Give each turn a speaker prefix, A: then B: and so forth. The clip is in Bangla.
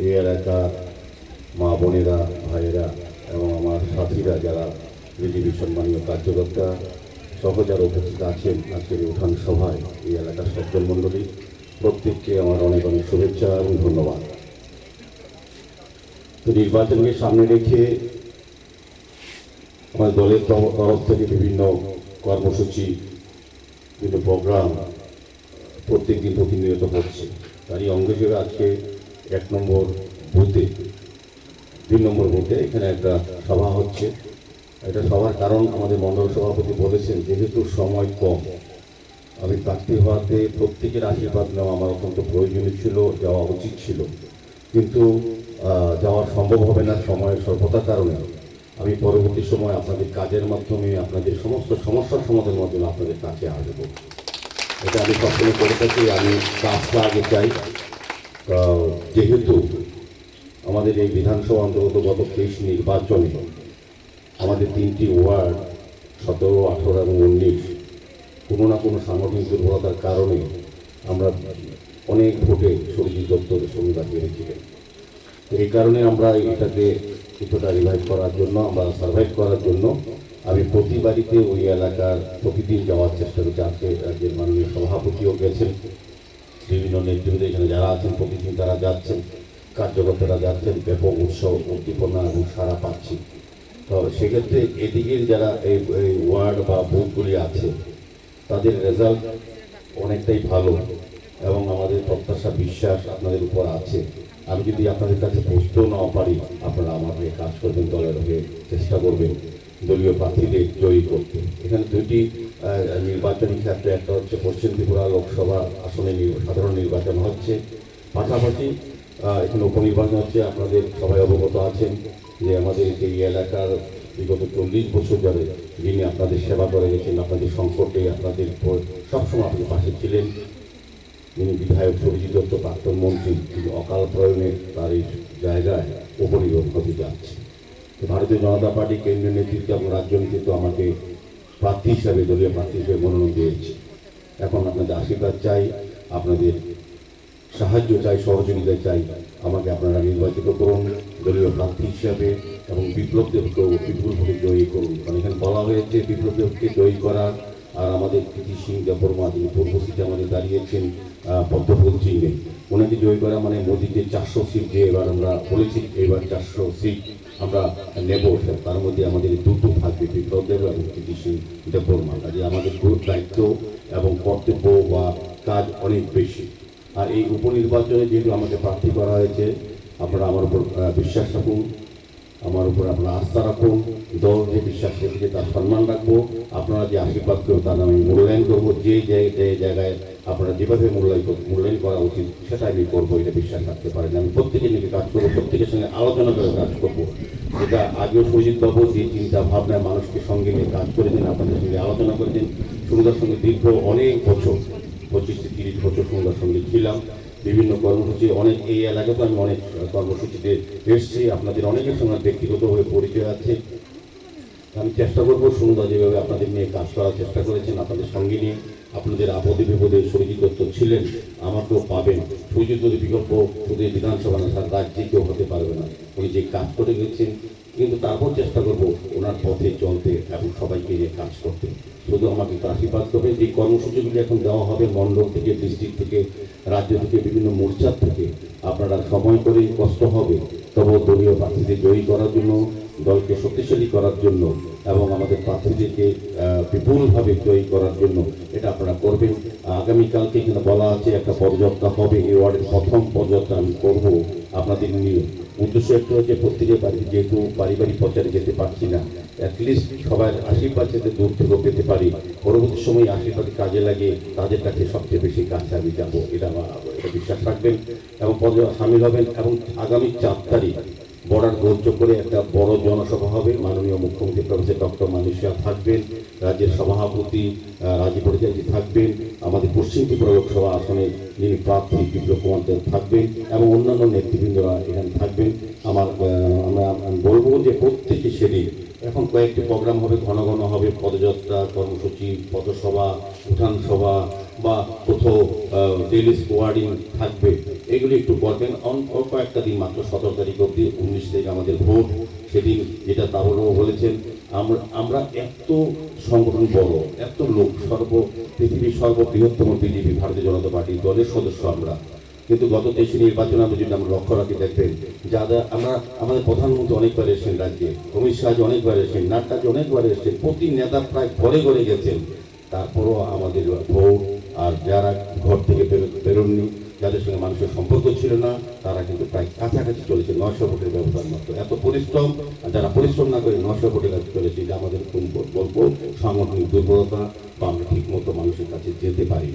A: এই এলাকার মা বোনেরা, ভাইয়েরা এবং আমার সাথীরা যারা বিজেপি সম্মানীয় কার্যকর্তা সহ যারা উপস্থিত আছেন আজকের উঠান সভায় এই এলাকার সজ্জন মণ্ডলী, প্রত্যেককে আমার অনেক অনেক শুভেচ্ছা এবং ধন্যবাদ। তো নির্বাচনকে সামনে রেখে আমার দলের তর- তরফ থেকে বিভিন্ন কর্মসূচি, বিভিন্ন প্রোগ্রাম প্রত্যেক দিন প্রতিনিয়ত হচ্ছে। তারই অঙ্গ হিসেবে আজকে এক নম্বর বুথে দুই নম্বর বুথে এখানে একটা সভা হচ্ছে। এটা সবার কারণ আমাদের মণ্ডল সভাপতি বলেছেন, যেহেতু সময় কম, আমি প্রার্থী হওয়াতে প্রত্যেকের আশীর্বাদ নেওয়া আমার অত্যন্ত প্রয়োজনীয় ছিল, যাওয়া উচিত ছিল। কিন্তু যাওয়া সম্ভব হবে না সময়ের স্বল্পতার কারণে। আমি পরবর্তী সময় আপনাদের কাজের মাধ্যমে আপনাদের সমস্ত সমস্যার সমাধানের মাধ্যমে আপনাদের কাছে আসব। এটা আমি সবসময় করে থাকি, আমি কাজটা আগে চাই। যেহেতু আমাদের এই বিধানসভা অন্তর্গত গত তেইশ নির্বাচনে আমাদের তিনটি ওয়ার্ড, সতেরো, আঠেরো এবং উনিশ কোনো না কোনো সাংগঠনিক দুর্বলতার কারণে আমরা অনেক ভোটে সরিজিৎ দত্তর সঙ্গে পেরেছিলেন তো এই কারণে আমরা এটাকে কিছুটা রিভাইভ করার জন্য, আমরা সার্ভাইভ করার জন্য আমি প্রতি বাড়িতে ওই এলাকার প্রতিদিন যাওয়ার চেষ্টা করছি। আজকে রাজ্যের মাননীয় সভাপতিও গেছেন। বিভিন্ন নেতৃত্বে এখানে যারা আছেন প্রতিদিন তারা যাচ্ছেন কার্যকর্তারা যাচ্ছেন ব্যাপক উৎসব উদ্দীপনা এবং সারা পাচ্ছি। তো সেক্ষেত্রে এদিকের যারা এই ওয়ার্ড বা বুথগুলি আছে তাদের রেজাল্ট অনেকটাই ভালো এবং আমাদের প্রত্যাশা বিশ্বাস আপনাদের উপর আছে। আমি যদি আপনাদের কাছে পৌঁছতেও না পারি আপনারা আমার হয়ে কাজ করবেন দলের হয়ে চেষ্টা করবেন দলীয় প্রার্থীদের জয়ী করতে। এখানে আহ, নির্বাচনী ক্ষেত্রে একটা হচ্ছে পশ্চিম ত্রিপুরা লোকসভা আসনে সাধারণ নির্বাচন হচ্ছে। পাশাপাশি এখানে উপনির্বাচন হচ্ছে, আপনাদের সবাই অবগত আছেন যে আমাদের এই এলাকার বিগত চল্লিশ বছর ধরে যিনি আপনাদের সেবা করে গেছেন, আপনাদের সংকটে আপনাদের সবসময় আপনি পাশে ছিলেন। যিনি বিধায়ক সবিজিৎ দত্ত, প্রাক্তন মন্ত্রী, তিনি অকাল প্রয়োগে তার এই জায়গায় উপনির্ভর হতে যাচ্ছে। ভারতীয় জনতা পার্টি কেন্দ্রীয় নেতৃত্ব এবং রাজ্য নেতৃত্ব আমাকে প্রার্থী হিসাবে, দলীয় প্রার্থী হিসেবে মনোনয়ন দিয়েছি। এখন আপনাদের আশীর্বাদ চাই, আপনাদের সাহায্য চাই, সহযোগিতা চাই, আমাকে আপনারা নির্বাচিত করুন, দলীয় প্রার্থী হিসাবে এবং বিপ্লব দেবকেও বিপুলভাবে জয়ী করুন। কারণ এখানে বলা হয়েছে, বিপ্লব দেবকে জয়ী করা আর আমাদের কৃতি সিং দেববর্মা যিনি পূর্ব সিটে আমাদের দাঁড়িয়েছেন পদ্মফুল চিহ্নে ওনাকে জয়ী করা মানে মোদীকে চারশো সিট যে এবার আমরা বলেছি, এবার চারশো সিট আমরা নেব তার মধ্যে আমাদের দুটো থাকবে বিপ্লব দেব এবং কৃতি সিং দেববর্মা কাজে আমাদের দায়িত্ব এবং কর্তব্য বা কাজ অনেক বেশি। আর এই উপনির্বাচনে যেহেতু আমাকে প্রার্থী করা হয়েছে, আপনারা আমার উপর বিশ্বাস রাখুন। আমার উপর আপনারা আস্থা রাখুন, দল যে বিশ্বাস রেখেছে তার সম্মান রাখব। আপনারা যে আশীর্বাদ করবেন তার আমি মূল্যায়ন করব, যে জায়গায় আপনারা যেভাবে মূল্যায়ন কর- মূল্যায়ন করা উচিত সেটা আমি করব, এটা বিশ্বাস রাখতে পারেন। আমি প্রত্যেকে নিয়ে কাজ করব, প্রত্যেকের সঙ্গে আলোচনা করে কাজ করব। যেটা আগেও সুজিত বাবু যে চিন্তা ভাবনায় মানুষকে সঙ্গে নিয়ে কাজ করেছেন, আপনাদের সঙ্গে আলোচনা করেছেন, সুন্দর সঙ্গে দীর্ঘ অনেক বছর, পঁচিশ থেকে তিরিশ বছর সুন্দর সঙ্গে ছিলাম। বিভিন্ন কর্মসূচি, অনেক এই এলাকাতে আমি অনেক কর্মসূচিতে এসেছি। আপনাদের অনেকের সঙ্গে ব্যক্তিগতভাবে পরিচয় আছে। আমি চেষ্টা করব সুন্দর যেভাবে আপনাদের নিয়ে কাজ করার চেষ্টা করেছেন, আপনাদের সঙ্গে নিয়ে। আপনাদের আপদে বিপদে সরিজিৎ দত্ত ছিলেন, আমাকেও পাবেন। যদি বিকল্প শুধু বিধানসভা না রাজ্যে কেউ হতে পারবে না। উনি যে কাজ করে গেছেন কিন্তু তারপর চেষ্টা করব ওনার পথে চলতে এবং সবাইকে নিয়ে কাজ করতে। শুধু আমাকে একটু আশীর্বাদ করবেন, যে কর্মসূচিগুলি এখন দেওয়া হবে মণ্ডল থেকে, ডিস্ট্রিক্ট থেকে, রাজ্য থেকে, বিভিন্ন মোর্চার থেকে, আপনারা সময় করে কষ্ট হবে। তবে দলীয় প্রার্থীদের জয়ী করার জন্য দলকে শক্তিশালী করার জন্য এবং আমাদের প্রার্থীদেরকে বিপুলভাবে জয়ী করার জন্য এটা আপনারা করবেন। আগামীকালকে এখানে বলা আছে একটা পদযাত্রা হবে, এই ওয়ার্ডের প্রথম পদযাত্রা আমি করব আপনাদের নিয়ে। উদ্দেশ্য একটা হচ্ছে প্রত্যেকের বাড়ি যেহেতু বাড়ি প্রচারে যেতে পারছি না অ্যাটলিস্ট সবার আশীর্বাদ যাতে দূর থেকেও পেতে পারি। পরবর্তী সময় আশীর্বাদ কাজে লাগে, তাদের কাছে সবচেয়ে বেশি কাছে আমি যাব, এটা আমার এটা বিশ্বাস রাখবেন। এবং পদে সামিল হবেন এবং আগামী চার তারিখ বর্ডার গোলচ করে একটা বড় জনসভা হবে। মাননীয় মুখ্যমন্ত্রী প্রফেসর ডক্টর মানুষিয়া থাকবেন রাজ্যের সভাপতি আহ, রাজীব পরিচালজি থাকবেন আমাদের পশ্চিম ত্রিপুরা লোকসভা আসনে যিনি প্রার্থী বিপ্লব কুমার থাকবেন এবং অন্যান্য নেতৃবৃন্দরা এখানে থাকবেন। আমার আমরা আমি বলব যে প্রত্যেকে সেদিন এখন কয়েকটি প্রোগ্রাম হবে ঘন ঘন হবে পদযাত্রা কর্মসূচি পথসভা উঠান সভা বা কোথাও ডেলি স্কোয়াডিং থাকবে, এগুলি একটু করবেন। একটা দিন মাত্র, সতেরো তারিখ অবধি, উনিশ তারিখ আমাদের ভোট, সেদিন যেটা তাবরও বলেছেন, আমরা আমরা এত সংগঠন বড়, এত লোক, সর্ব, পৃথিবীর সর্ববৃহত্তম বিজেপি, ভারতীয় জনতা পার্টি, দলের সদস্য আমরা। কিন্তু গত দেশে নির্বাচনে আমরা যদি আমরা লক্ষ্য রাখি, দেখবেন, যারা, আমরা, আমাদের প্রধানমন্ত্রী অনেকবার এসেছেন রাজ্যে, অমিত শাহ অনেকবার এসেছেন নাড্ডাজি অনেকবার এসেছেন, প্রতি নেতা প্রায় ঘরে ঘরে গেছেন। তারপরও আমাদের ভোট আর যারা ঘর থেকে বেরো- বেরোননি, যাদের সঙ্গে মানুষের সম্পর্ক ছিল না, তারা কিন্তু প্রায় কাছাকাছি চলেছে। নয়শো ভোটের ব্যবধান মাত্র। এত পরিশ্রম যারা পরিশ্রম না করে নয়শো ভোটের কাছে চলেছে, যে আমাদের কোন বলব? সাংগঠনিক দুর্বলতা বা আমরা ঠিকমতো মানুষের কাছে যেতে পারি